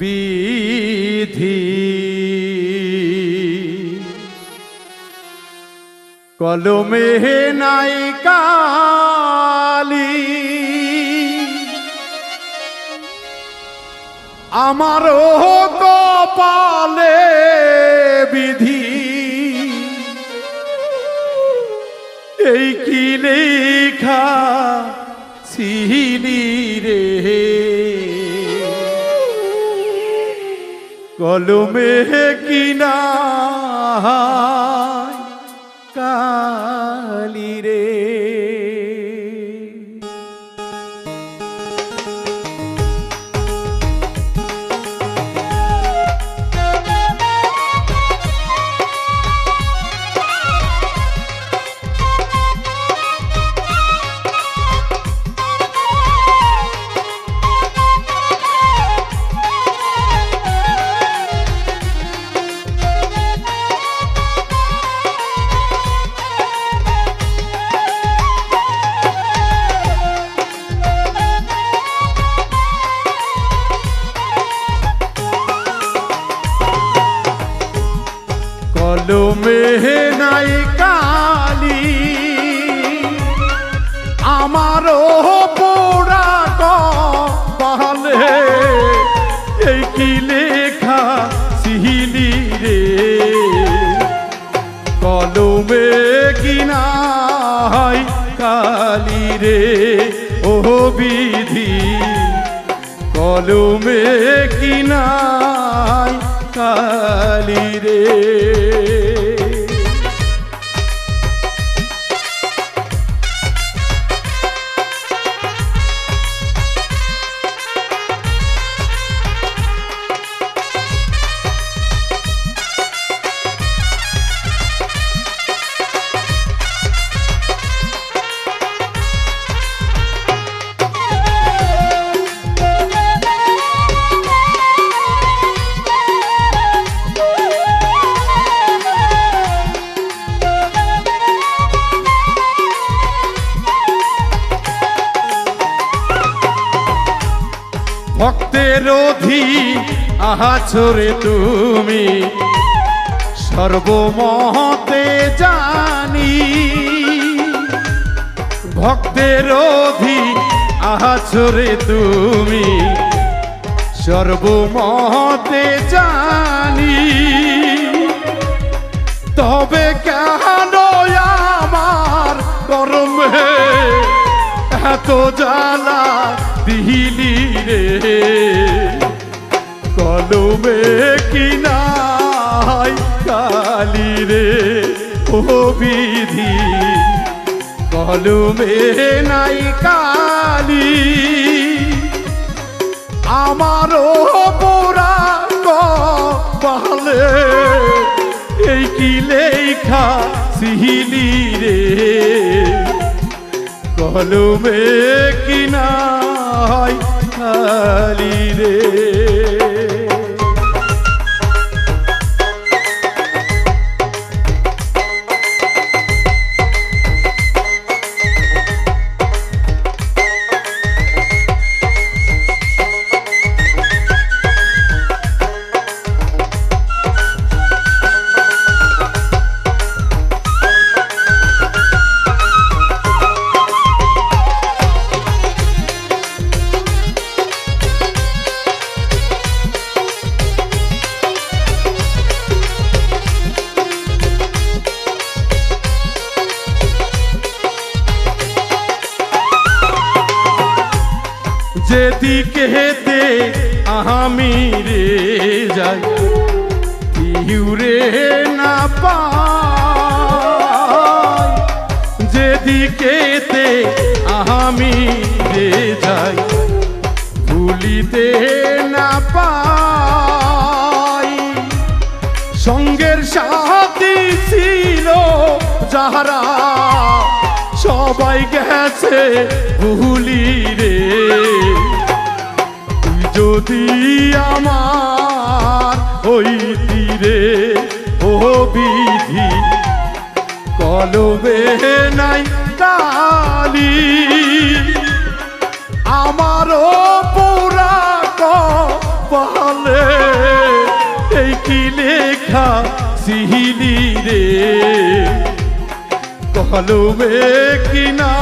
বিধি। কলমে নাই কালি আমারও কপালে বিধি। এই কি লেখা ছিলি রে কলমে কিনা কলমে নাই কালি আমারও পোড়া কপালে এই কি লেখা সিহিলি রে? কলমে কিনাই কালি রে? ও বিধি, কলমে কালি রে। ভক্তের অধি আহা ছোরে তুমি সর্বমহতে জানি। ভক্তের অধি, আহা ছোরে তুমি সর্বমহতে জানি। তবে কেন এত জ্বালা দিলি রে। কলমে কিনাই কালি রে, ও বিধি। কলমে নাই কালি। আমারও পোড়া কপালে এই কি লেখা সিহিলি রে। কলমে কিনা খালি রে। যেদিকে হেতে আমি রে যাই ইউরে না পাই যেদিকেতে আমি রে যাই ভুলিতে না পাই সঙ্গের সাথী ছিল যাহারা, সবাই গেছে ভুলি রে যদি আমার ওই তীরে ও বিধি কলবে নাই ডালি আমারও পুরা কালে এই কি লেখা সিহিলি রে? কলবে কিনা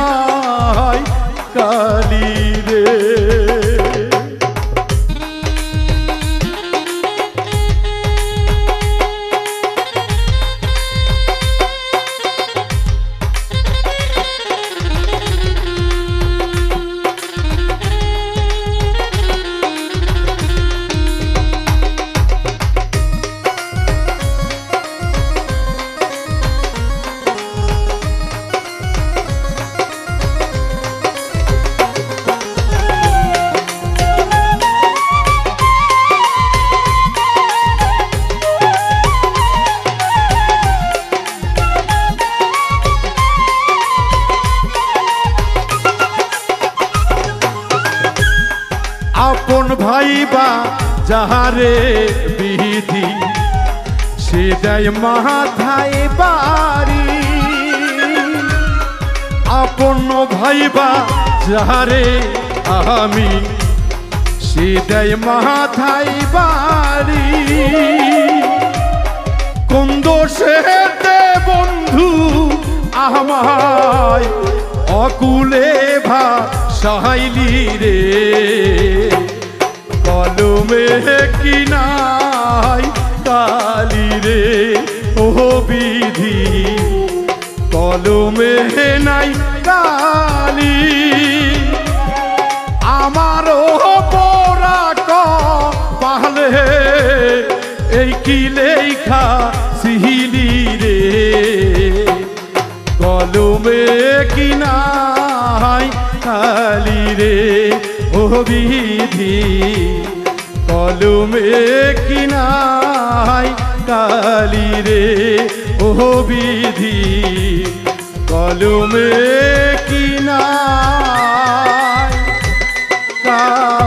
আপন ভাই বা যাহারে বিধি সে দেয় মাথায় বাড়ি আপন ভাই বা যাহারে আমি সে দেয় মাথায় বাড়ি কোন দোষে বন্ধু আমায় অকুলে ভা সাহাইলি রে? কি নাই? কালি রে ও কলমে নাই কালি। আমারও পোরা ক পাহলে এই কি লেখা সিহিলি রে? কলমে কি নাই খালি রে ও বিধি। কলমে কিনাই কালি রে ও বিধি। কলমে কিনাই কাল